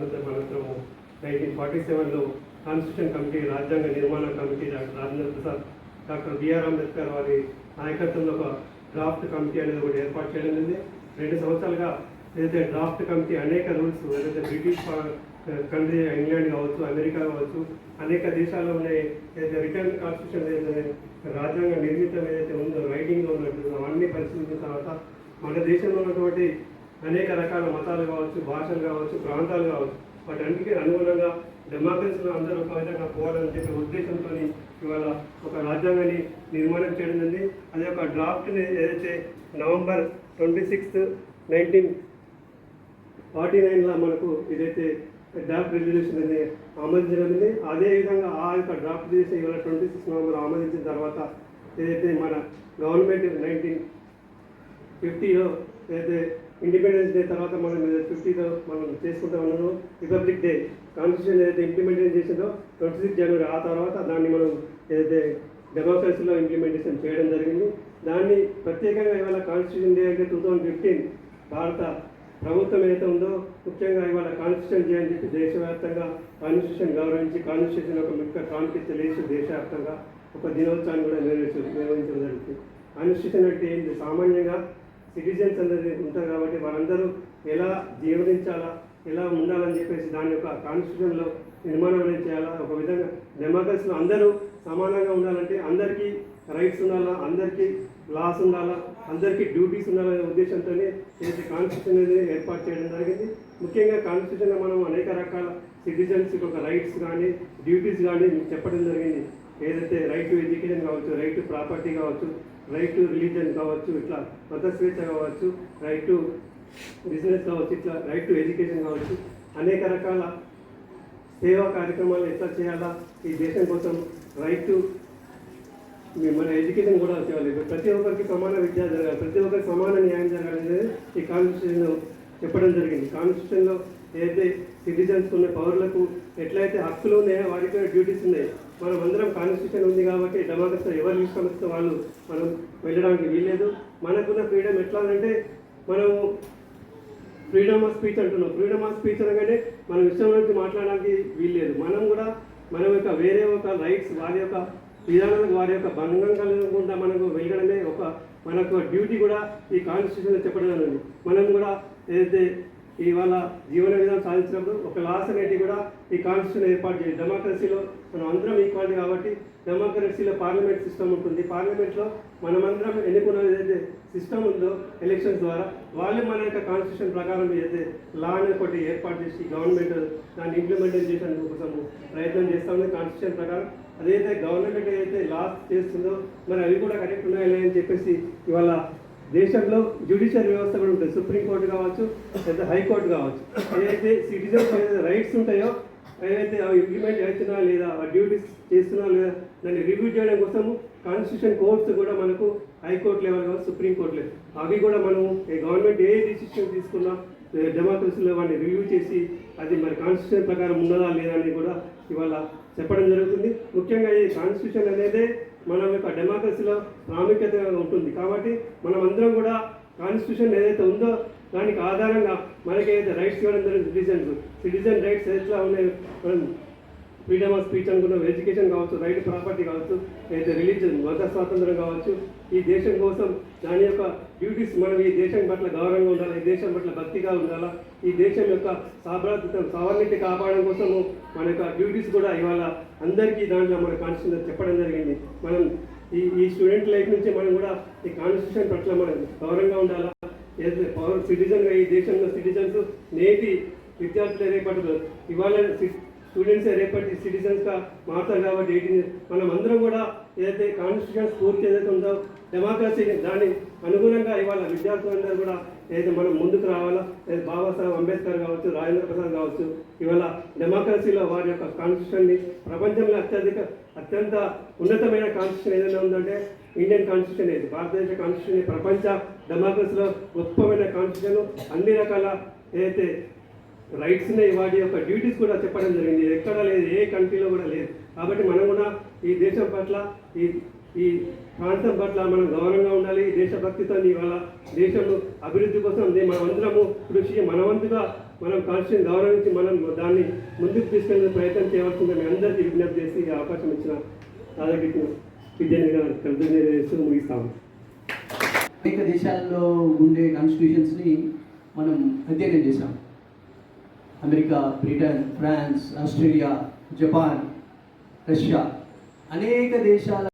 స్వాతంత్రం అనంతరం nineteen forty సెవెన్లో కాన్స్టిట్యూషన్ కమిటీ రాజ్యాంగ నిర్మాణ committee doctor Rajendra Prasad doctor BR Ambedkar వారి నాయకత్వంలో ఒక డ్రాఫ్ట్ కమిటీ అనేది ఒకటి ఏర్పాటు చేయడం జరిగింది. రెండు సంవత్సరాలుగా ఏదైతే డ్రాఫ్ట్ కమిటీ అనేక రూల్స్ ఏదైతే బ్రిటిష్ కంట్రీ ఇంగ్లాండ్ కావచ్చు అమెరికా కావచ్చు అనేక దేశాల్లో ఉండే ఏదైతే రిటర్న్ కాన్స్టిట్యూషన్ ఏదైతే రాజ్యాంగ నిర్మితం ఏదైతే ఉందో రైటింగ్లో ఉన్నట్టు అవన్నీ పరిశీలించిన తర్వాత మన దేశంలో ఉన్నటువంటి అనేక రకాల మతాలు కావచ్చు భాషలు కావచ్చు ప్రాంతాలు కావచ్చు. వాటన్నిటికీ అనుగుణంగా డెమోక్రసీలో అందరూ ఒక విధంగా పోవాలని చెప్పే ఉద్దేశంతో ఇవాళ ఒక రాజ్యాంగాన్ని నిర్మాణం చేయడం జరిగింది. అదే ఒక డ్రాఫ్ట్ని ఏదైతే November twenty sixth nineteen forty నైన్లో మనకు ఇదైతే డ్రాఫ్ట్ రెజల్యూషన్ అనేది ఆమోదించబడింది అదేవిధంగా ఆ యొక్క డ్రాఫ్ట్ చేసి ఇవాళ ట్వంటీ సిక్స్ నవంబర్ ఆమోదించిన తర్వాత ఏదైతే మన గవర్నమెంట్ నైన్టీన్ ఫిఫ్టీలో ఏదైతే ఇండిపెండెన్స్ డే తర్వాత మనం ఫిఫ్టీలో మనం చేసుకుంటా ఉన్నాము. రిపబ్లిక్ డే కాన్స్టిట్యూషన్ ఏదైతే ఇంప్లిమెంటేషన్ చేసిందో ట్వంటీ సిక్స్ జనవరి ఆ తర్వాత దాన్ని మనం ఏదైతే డెమోక్రసీలో ఇంప్లిమెంటేషన్ చేయడం జరిగింది. దాన్ని ప్రత్యేకంగా ఇవాళ కాన్స్టిట్యూషన్ డే అంటే టూ థౌజండ్ ఫిఫ్టీన్ భారత ప్రభుత్వం ఏదైతే ఉందో ముఖ్యంగా ఇవాళ కాన్స్టిట్యూషన్ డే అని చెప్పి దేశవ్యాప్తంగా కాన్స్టిట్యూషన్ గౌరవించి కాన్స్టిట్యూషన్ ఒక ముఖ్య ప్రాముఖ్యత తెలియచి దేశవ్యాప్తంగా ఒక దినోత్సవాన్ని కూడా నిర్వహించడం జరుగుతుంది కాన్స్టిట్యూషన్ అంటే ఏంటి సామాన్యంగా సిటిజన్స్ అనేది ఉంటారు కాబట్టి వారందరూ ఎలా జీవనించాలా ఎలా ఉండాలని చెప్పేసి దాని యొక్క కాన్స్టిట్యూషన్లో నిర్మాణం అనేది చేయాలా ఒక విధంగా డెమోక్రసీలో అందరూ సమానంగా ఉండాలంటే అందరికీ రైట్స్ ఉండాలా అందరికీ లాస్ ఉండాలా అందరికీ డ్యూటీస్ ఉండాలనే ఉద్దేశంతోనే ఏదైతే కాన్స్టిట్యూషన్ అనేది ఏర్పాటు చేయడం జరిగింది. ముఖ్యంగా కాన్స్టిట్యూషన్లో మనం అనేక రకాల సిటిజన్స్ ఒక రైట్స్ కానీ డ్యూటీస్ కానీ చెప్పడం జరిగింది. ఏదైతే రైట్ టు ఎడ్యుకేషన్ కావచ్చు రైట్ టు ప్రాపర్టీ కావచ్చు రైట్ టు రిలీజన్ కావచ్చు ఇట్లా మత స్వేచ్ఛ కావచ్చు రైట్ టు బిజినెస్ కావచ్చు ఇట్లా రైట్ టు ఎడ్యుకేషన్ కావచ్చు అనేక రకాల సేవా కార్యక్రమాలు ఎట్లా చేయాలా ఈ దేశం కోసం రైట్ టు మీ- మన ఎడ్యుకేషన్ కూడా చేయాలి. ప్రతి ఒక్కరికి సమాన విద్య జరగాలి ప్రతి ఒక్కరికి సమాన న్యాయం జరగాలనేది ఈ కాన్స్టిట్యూషన్లో చెప్పడం జరిగింది. కాన్స్టిట్యూషన్లో ఏదైతే సిటిజన్స్ ఉన్న పౌరులకు ఎట్లయితే హక్కులు ఉన్నాయో వారికి డ్యూటీస్ ఉన్నాయి. మనం అందరం కాన్స్టిట్యూషన్ ఉంది కాబట్టి డెమోక్రసీ ఎవరు ఇష్టం వస్తే వాళ్ళు మనం వెళ్ళడానికి వీల్లేదు. మనకున్న ఫ్రీడమ్ ఎట్లా అంటే మనము ఫ్రీడమ్ ఆఫ్ స్పీచ్ అంటున్నాం. ఫ్రీడమ్ ఆఫ్ స్పీచ్ అనగానే మనం ఇష్టం నుంచి మాట్లాడడానికి వీల్లేదు. మనం కూడా మన యొక్క వేరే ఒక రైట్స్ వారి యొక్క విధానాలకు వారి యొక్క భంగం కలగకుండా మనకు వెళ్ళడమే ఒక మనకు డ్యూటీ కూడా ఈ కాన్స్టిట్యూషన్లో చెప్పడం మనం కూడా ఏదైతే ఇవాళ జీవన విధానం సాధించినప్పుడు ఒక లాస్ అనేది కూడా ఈ కాన్స్టిట్యూషన్ ఏర్పాటు చేయాలి డెమోక్రసీలో మనం అందరం ఈక్వాలిటీ కాబట్టి డెమోక్రసీలో పార్లమెంట్ సిస్టమ్ ఉంటుంది. పార్లమెంట్లో మనమందరం ఎన్నుకున్న ఏదైతే సిస్టమ్ ఉందో ఎలక్షన్స్ ద్వారా వాళ్ళు మన యొక్క కాన్స్టిట్యూషన్ ప్రకారం ఏదైతే లా అనేది ఒకటి ఏర్పాటు చేసి గవర్నమెంట్ దాన్ని ఇంప్లిమెంటేషన్ చేసేందుకు కోసం ప్రయత్నం చేస్తా ఉంది. కాన్స్టిట్యూషన్ ప్రకారం అదైతే గవర్నమెంట్ ఏదైతే లాస్ చేస్తుందో మరి అవి కూడా కరెక్ట్ ఉన్నాయా అని చెప్పేసి ఇవాళ దేశంలో జ్యుడిషియల్ వ్యవస్థ కూడా ఉంటుంది. సుప్రీంకోర్టు కావచ్చు లేదా హైకోర్టు కావచ్చు. ఏదైతే సిటిజన్స్ ఏదైతే రైట్స్ ఉంటాయో ఏవైతే అవి ఇంప్లిమెంట్ అవుతున్నా లేదా ఆ డ్యూటీస్ చేస్తున్నా లేదా దాన్ని రివ్యూ చేయడం కోసం కాన్స్టిట్యూషన్ కోర్ట్స్ కూడా మనకు హైకోర్టు లెవెల్ కావచ్చు సుప్రీంకోర్టు లెవెల్. అవి కూడా మనము ఏ గవర్నమెంట్ ఏ డిసిషన్ తీసుకున్నా డెమోక్రసీలో వాడిని రివ్యూ చేసి అది మరి కాన్స్టిట్యూషన్ ప్రకారం ఉన్నదా లేదా అని కూడా ఇవాళ చెప్పడం జరుగుతుంది. ముఖ్యంగా ఈ కాన్స్టిట్యూషన్ అనేది మన యొక్క డెమోక్రసీలో ప్రాముఖ్యత ఉంటుంది. కాబట్టి మనం అందరం కూడా కాన్స్టిట్యూషన్ ఏదైతే ఉందో దానికి ఆధారంగా మనకి ఏదైతే రైట్స్ ఇవ్వడం జరుగుతుంది సిటిజన్స్ సిటిజన్ రైట్స్ ఎట్లా ఉన్నాయి మనం ఫ్రీడమ్ ఆఫ్ స్పీచ్ అనుకున్నాం ఎడ్యుకేషన్ కావచ్చు రైట్ ప్రాపర్టీ కావచ్చు లేదా రిలీజన్ మత స్వాతంత్రం కావచ్చు ఈ దేశం కోసం దాని యొక్క డ్యూటీస్ మనం ఈ దేశం పట్ల గౌరవంగా ఉండాలి ఈ దేశం పట్ల భక్తిగా ఉండాలా ఈ దేశం యొక్క సాభ్రాతృత్వం సావర్ణిత కాపాడడం కోసము మన యొక్క డ్యూటీస్ కూడా ఇవాళ అందరికీ దాంట్లో మన కాన్స్టిట్యూషన్ చెప్పడం జరిగింది. మనం ఈ ఈ స్టూడెంట్ లైఫ్ నుంచి మనం కూడా ఈ కాన్స్టిట్యూషన్ పట్ల మనం గౌరవంగా ఉండాలా? ఏదైతే సిటిజన్గా ఈ దేశంలో సిటిజన్స్ నేటి విద్యార్థులు రేపటి ఇవాళ సి- స్టూడెంట్స్ రేపటి సిటిజన్స్గా మారుతారు కాబట్టి ఎయిటీన్ మనం అందరం కూడా ఏదైతే కాన్స్టిట్యూషన్ స్ఫూర్తి ఏదైతే ఉందో డెమోక్రసీని దాని అనుగుణంగా ఇవాళ విద్యార్థులందరూ కూడా ఏదైతే మనం ముందుకు రావాలా లేదా బాబాసాహెబ్ అంబేద్కర్ కావచ్చు రాజేంద్ర ప్రసాద్ కావచ్చు ఇవాళ డెమోక్రసీలో వారి యొక్క కాన్స్టిట్యూషన్ని ప్రపంచంలో అత్యధిక అత్యంత ఉన్నతమైన కాన్స్టిట్యూషన్ ఏదైనా ఉందంటే ఇండియన్ కాన్స్టిట్యూషన్ ఇది భారతదేశ కాన్స్టిట్యూషన్ ప్రపంచ డెమోక్రసీలో గొప్పమైన కాన్స్టిట్యూషన్ అన్ని రకాల ఏదైతే రైట్స్ ఉన్నాయి వాటి యొక్క డ్యూటీస్ కూడా చెప్పడం జరిగింది. ఎక్కడ లేదు ఏ కంట్రీలో కూడా లేదు. కాబట్టి మనం కూడా ఈ దేశం పట్ల ఈ ఈ ప్రాంతం పట్ల మనం గౌరవంగా ఉండాలి. దేశభక్తితో ఇవాళ దేశం అభివృద్ధి కోసం మనమందరము కృషి మనవంతుగా మనం కాన్స్టిట్యూషన్ గౌరవించి మనం దాన్ని ముందుకు తీసుకెళ్ళే ప్రయత్నం చేయవలసింది మీ అందరికీ విజ్ఞప్తి చేసి ఈ అవకాశం ఇచ్చిన రాధాకృష్ణ విద్యార్థిగా కృతజ్ఞత చేస్తూ ముగిస్తాము. అనేక దేశాల్లో ఉండే కాన్స్టిట్యూషన్స్ని మనం అధ్యయనం చేశాం America Britain France Australia Japan Russia అనేక దేశాల